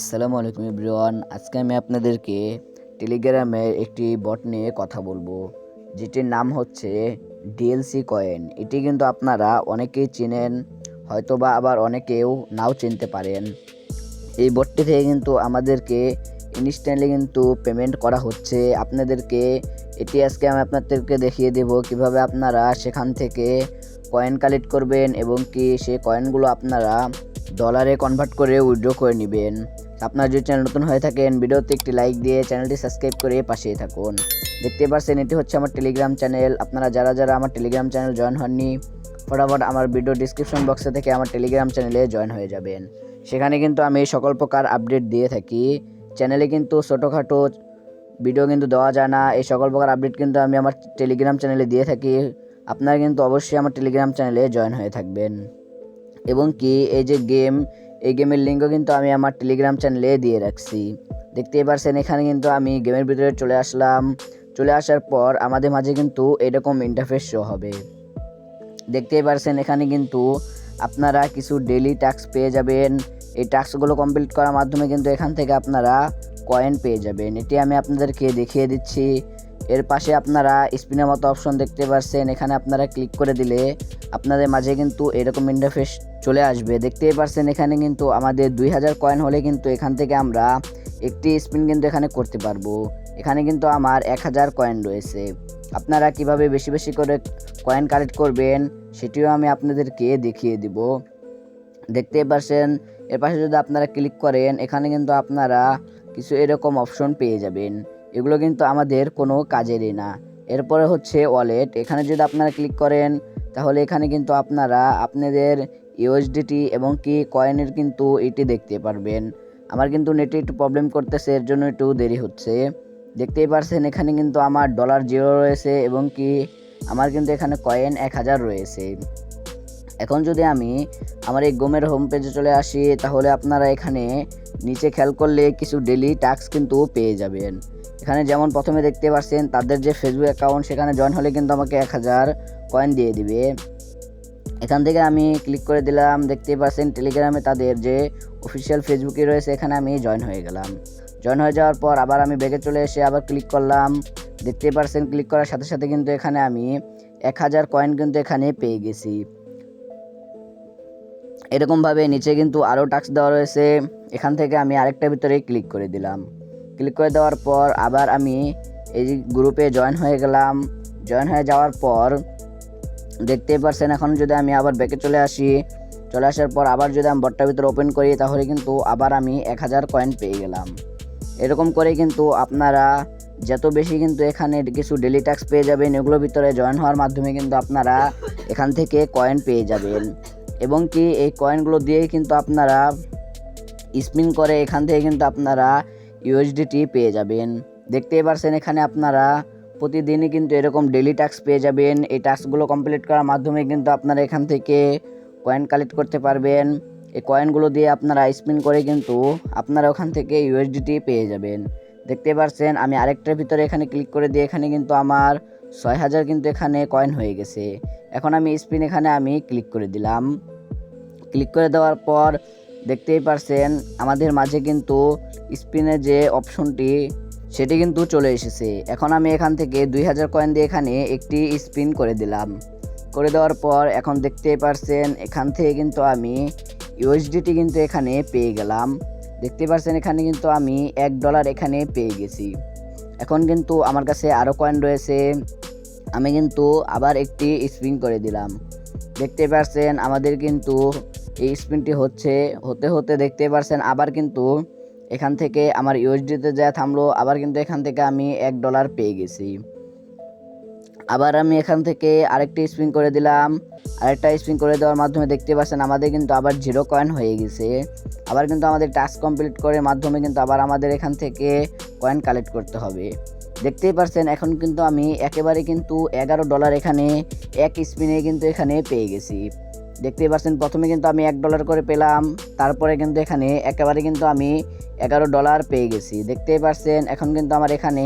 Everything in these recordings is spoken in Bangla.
আসসালামু আলাইকুম এভরিওয়ান। আজকে আমি আপনাদেরকে টেলিগ্রামের একটি বট নিয়ে কথা বলব, যেটির নাম হচ্ছে ডিএলসি কয়েন এটি কিন্তু আপনারা অনেকেই চেনেন, হয়তোবা আবার অনেকেও নাও চিনতে পারেন। এই বটটি থেকে কিন্তু আমাদেরকে ইনস্ট্যান্টলি কিন্তু পেমেন্ট করা হচ্ছে। আপনাদেরকে এটি আজকে আমি আপনাদেরকে দেখিয়ে দেব কীভাবে আপনারা সেখান থেকে কয়েন কালেক্ট করবেন এবং কি সেই কয়েনগুলো আপনারা ডলারে কনভার্ট করে উইড্রো করে নেবেন। আপনারা যদি চ্যানেল নতুন হয়ে থাকেন, ভিডিওতে একটি লাইক দিয়ে চ্যানেলটি সাবস্ক্রাইব করে পাশেই থাকুন। দেখতে পাচ্ছেন এটি হচ্ছে আমার টেলিগ্রাম চ্যানেল আপনারা যারা যারা আমার টেলিগ্রাম চ্যানেল জয়েন হননি, ফটাফট আমার ভিডিও ডিসক্রিপশন বক্সে থেকে আমার টেলিগ্রাম চ্যানেলে জয়েন হয়ে যাবেন। সেখানে কিন্তু আমি সকল প্রকার আপডেট দিয়ে থাকি। চ্যানেলে কিন্তু ছোটোখাটো ভিডিও কিন্তু দেওয়া যায় না। এই সকল প্রকার আপডেট কিন্তু আমি আমার টেলিগ্রাম চ্যানেলে দিয়ে থাকি। আপনারা কিন্তু অবশ্যই আমার টেলিগ্রাম চ্যানেলে জয়েন হয়ে থাকবেন। এবং কি, এই যে গেম এই গেমের লিঙ্কও কিন্তু আমি আমার টেলিগ্রাম চ্যানেলে দিয়ে রাখছি। দেখতেই পারছেন, এখানে কিন্তু আমি গেমের ভিতরে চলে আসলাম। চলে আসার পর আমাদের মাঝে কিন্তু এরকম ইন্টারফেস শো হবে। দেখতেই পারছেন, এখানে কিন্তু আপনারা কিছু ডেলি টাস্ক পেয়ে যাবেন। এই টাস্কগুলো কমপ্লিট করার মাধ্যমে কিন্তু এখান থেকে আপনারা কয়েন পেয়ে যাবেন। এটি আমি আপনাদেরকে দেখিয়ে দিচ্ছি। এর পাশে আপনারা স্পিনের মতো অপশন দেখতে পাচ্ছেন এখানে আপনারা ক্লিক করে দিলে আপনাদের মাঝে কিন্তু এরকম ইন্টারফেস চলে আসবে। দেখতেই পারছেন এখানে কিন্তু আমাদের দুই হাজার কয়েন হলে কিন্তু এখান থেকে আমরা একটি স্পিন কিন্তু এখানে করতে পারব। এখানে কিন্তু আমার এক হাজার কয়েন রয়েছে। আপনারা কীভাবে বেশি বেশি করে কয়েন কালেক্ট করবেন, সেটিও আমি আপনাদেরকে দেখিয়ে দিব। দেখতেই পারছেন, এর পাশে যদি আপনারা ক্লিক করেন, এখানে কিন্তু আপনারা কিছু এরকম অপশন পেয়ে যাবেন। এগুলো কিন্তু আমাদের কোনো কাজেরই না। এরপরে হচ্ছে ওয়ালেট এখানে যদি আপনারা ক্লিক করেন, তাহলে এখানে কিন্তু আপনারা আপনাদের ইউএসডিটি এবং কি কয়েনের কিন্তু এটি দেখতে পারবেন। আমার কিন্তু নেটে একটু প্রবলেম করতেছে, এর জন্য একটু দেরি হচ্ছে। দেখতেই পারছেন, এখানে কিন্তু আমার ডলার জিরো রয়েছে এবং কি আমার কিন্তু এখানে কয়েন এক হাজার রয়েছে। এখন যদি আমি আমার এই গোমের হোম পেজে চলে আসি, তাহলে আপনারা এখানে নিচে খেয়াল করলে কিছু ডেলি টাস্ক কিন্তু পেয়ে যাবেন। এখানে যেমন প্রথমে দেখতে পাচ্ছেন তাদের যে ফেসবুক অ্যাকাউন্ট সেখানে জয়েন হলে কিন্তু আমাকে এক হাজার কয়েন দিয়ে দিবে। এখান থেকে আমি ক্লিক করে দিলাম, দেখতেই পাচ্ছেন টেলিগ্রামে তাদের যে অফিসিয়াল ফেসবুকে রয়েছে, এখানে আমি জয়েন হয়ে গেলাম। জয়েন হয়ে যাওয়ার পর আবার আমি ব্যাগে চলে এসে আবার ক্লিক করলাম। দেখতে পাচ্ছেন ক্লিক করার সাথে সাথে কিন্তু এখানে আমি এক হাজার কয়েন কিন্তু এখানে পেয়ে গেছি। এরকমভাবে নিচে কিন্তু আরও টাস্ক দেওয়া রয়েছে। এখান থেকে আমি আরেকটা ভিতরে ক্লিক করে দিলাম। ক্লিক করে দেওয়ার পর আবার আমি এই গ্রুপে জয়েন হয়ে গেলাম। জয়েন হয়ে যাওয়ার পর দেখতেই পারছেন, এখন যদি আমি আবার ব্যাকে চলে আসি, চলে আসার পর আবার যদি আমি বটটার ভিতরে ওপেন করি, তাহলে কিন্তু আবার আমি এক হাজার কয়েন পেয়ে গেলাম। এরকম করে কিন্তু আপনারা যত বেশি কিন্তু এখানে কিছু ডেলি ট্যাক্স পেয়ে যাবেন, এগুলোর ভিতরে জয়েন হওয়ার মাধ্যমে কিন্তু আপনারা এখান থেকে কয়েন পেয়ে যাবেন। এবং কি এই কয়েনগুলো দিয়েই কিন্তু আপনারা স্পিন করে এখান থেকে কিন্তু আপনারা ইউএসডিটি পেয়ে যাবেন। দেখতেই পারছেন এখানে আপনারা প্রতিদিনই কিন্তু এরকম ডেলি টাস্ক পেয়ে যাবেন। এই টাস্কগুলো কমপ্লিট করার মাধ্যমে কিন্তু আপনারা এখান থেকে কয়েন কালেক্ট করতে পারবেন। এই কয়েনগুলো দিয়ে আপনারা স্পিন করে কিন্তু আপনারা ওখান থেকে ইউএসডিটি পেয়ে যাবেন। দেখতে পারছেন, আমি আরেকটার ভিতরে এখানে ক্লিক করে দিয়ে এখানে কিন্তু আমার ছয় হাজার কিন্তু এখানে কয়েন হয়ে গেছে। এখন আমি স্পিন এখানে আমি ক্লিক করে দিলাম। ক্লিক করে দেওয়ার পর দেখতেই পারছেন, আমাদের মাঝে কিন্তু স্পিনের যে অপশনটি সেটি কিন্তু চলে এসেছে। এখন আমি এখান থেকে দুই হাজার কয়েন দিয়ে এখানে একটি স্পিন করে দিলাম। করে দেওয়ার পর এখন দেখতেই পারছেন, এখান থেকে কিন্তু আমি ইউএসডিটি কিন্তু এখানে পেয়ে গেলাম। দেখতে পারছেন এখানে কিন্তু আমি এক ডলার এখানে পেয়ে গেছি। এখন কিন্তু আমার কাছে আরও কয়েন রয়েছে। আমি কিন্তু আবার একটি স্পিন করে দিলাম। দেখতে পারছেন আমাদের কিন্তু এই স্পিনটি হচ্ছে, হতে হতে দেখতে পারছেন আবার কিন্তু এখান থেকে আমার ইউএসডিতে যা থামলো, আবার কিন্তু এখান থেকে আমি এক ডলার পেয়ে গেছি। আবার আমি এখান থেকে আরেকটি স্পিন করে দিলাম। আরেকটা স্পিন করে দেওয়ার মাধ্যমে দেখতে পাচ্ছেন আমাদের কিন্তু আবার জিরো কয়েন হয়ে গেছে। আবার কিন্তু আমাদের টাস্ক কমপ্লিট করে মাধ্যমে কিন্তু আবার আমাদের এখান থেকে কয়েন কালেক্ট করতে হবে। দেখতেই পারছেন এখন কিন্তু আমি একেবারে কিন্তু এগারো ডলার এখানে এক স্পিনে কিন্তু এখানে পেয়ে গেছি। দেখতেই পাচ্ছেন, প্রথমে কিন্তু আমি এক ডলার করে পেলাম, তারপরে কিন্তু এখানে একেবারে কিন্তু আমি এগারো ডলার পেয়ে গেছি। দেখতেই পারছেন এখন কিন্তু আমার এখানে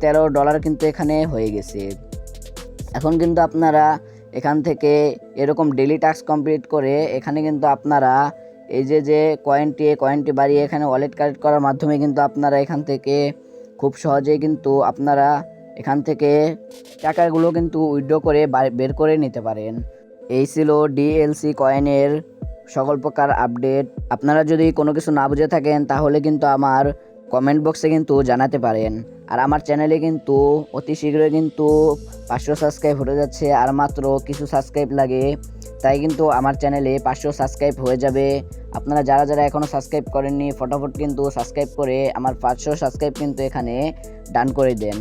তেরো ডলার কিন্তু এখানে হয়ে গেছে। এখন কিন্তু আপনারা এখান থেকে এরকম ডেলি টাস্ক কমপ্লিট করে এখানে কিন্তু আপনারা এই যে যে কয়েনটি কয়েনটি বাড়িয়ে এখানে ওয়ালেট কালেক্ট করার মাধ্যমে কিন্তু আপনারা এখান থেকে খুব সহজেই কিন্তু আপনারা এখান থেকে টাকাগুলো কিন্তু উইড্রো করে বের করে নিতে পারেন। এই ছিল ডিএলসি কয়েনের সকল প্রকার আপডেট আপনারা যদি কোনো কিছু না বুঝে থাকেন, তাহলে কিন্তু আমার কমেন্ট বক্সে কিন্তু জানাতে পারেন। আর আমার চ্যানেলে কিন্তু অতি শীঘ্রই কিন্তু পাঁচশো সাবস্ক্রাইব হতে যাচ্ছে, আর মাত্র কিছু সাবস্ক্রাইব লাগে। তাই কিন্তু আমার চ্যানেলে পাঁচশো সাবস্ক্রাইব হয়ে যাবে। আপনারা যারা যারা এখনও সাবস্ক্রাইব করেননি, ফটাফট কিন্তু সাবস্ক্রাইব করে আমার পাঁচশো সাবস্ক্রাইব কিন্তু এখানে ডান করে দেন।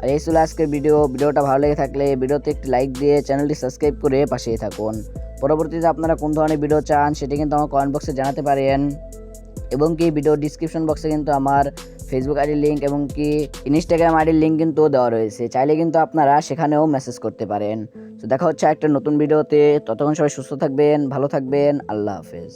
আর এই ছিল আজকের ভিডিও ভিডিওটা ভালো লেগে থাকলে ভিডিওতে একটি লাইক দিয়ে চ্যানেলটি সাবস্ক্রাইব করে পাশেই থাকুন। পরবর্তীতে আপনারা কোন ধরনের ভিডিও চান, সেটি কিন্তু আমার কমেন্ট বক্সে জানাতে পারেন। এবং কি ভিডিও ডিসক্রিপশন বক্সে কিন্তু আমার ফেসবুক আইডির লিঙ্ক এবং কি ইনস্টাগ্রাম আইডির লিঙ্ক কিন্তু দেওয়া রয়েছে। চাইলে কিন্তু আপনারা সেখানেও মেসেজ করতে পারেন। তো দেখা হচ্ছে একটা নতুন ভিডিওতে ততক্ষণ সবাই সুস্থ থাকবেন, ভালো থাকবেন। আল্লাহ হাফেজ।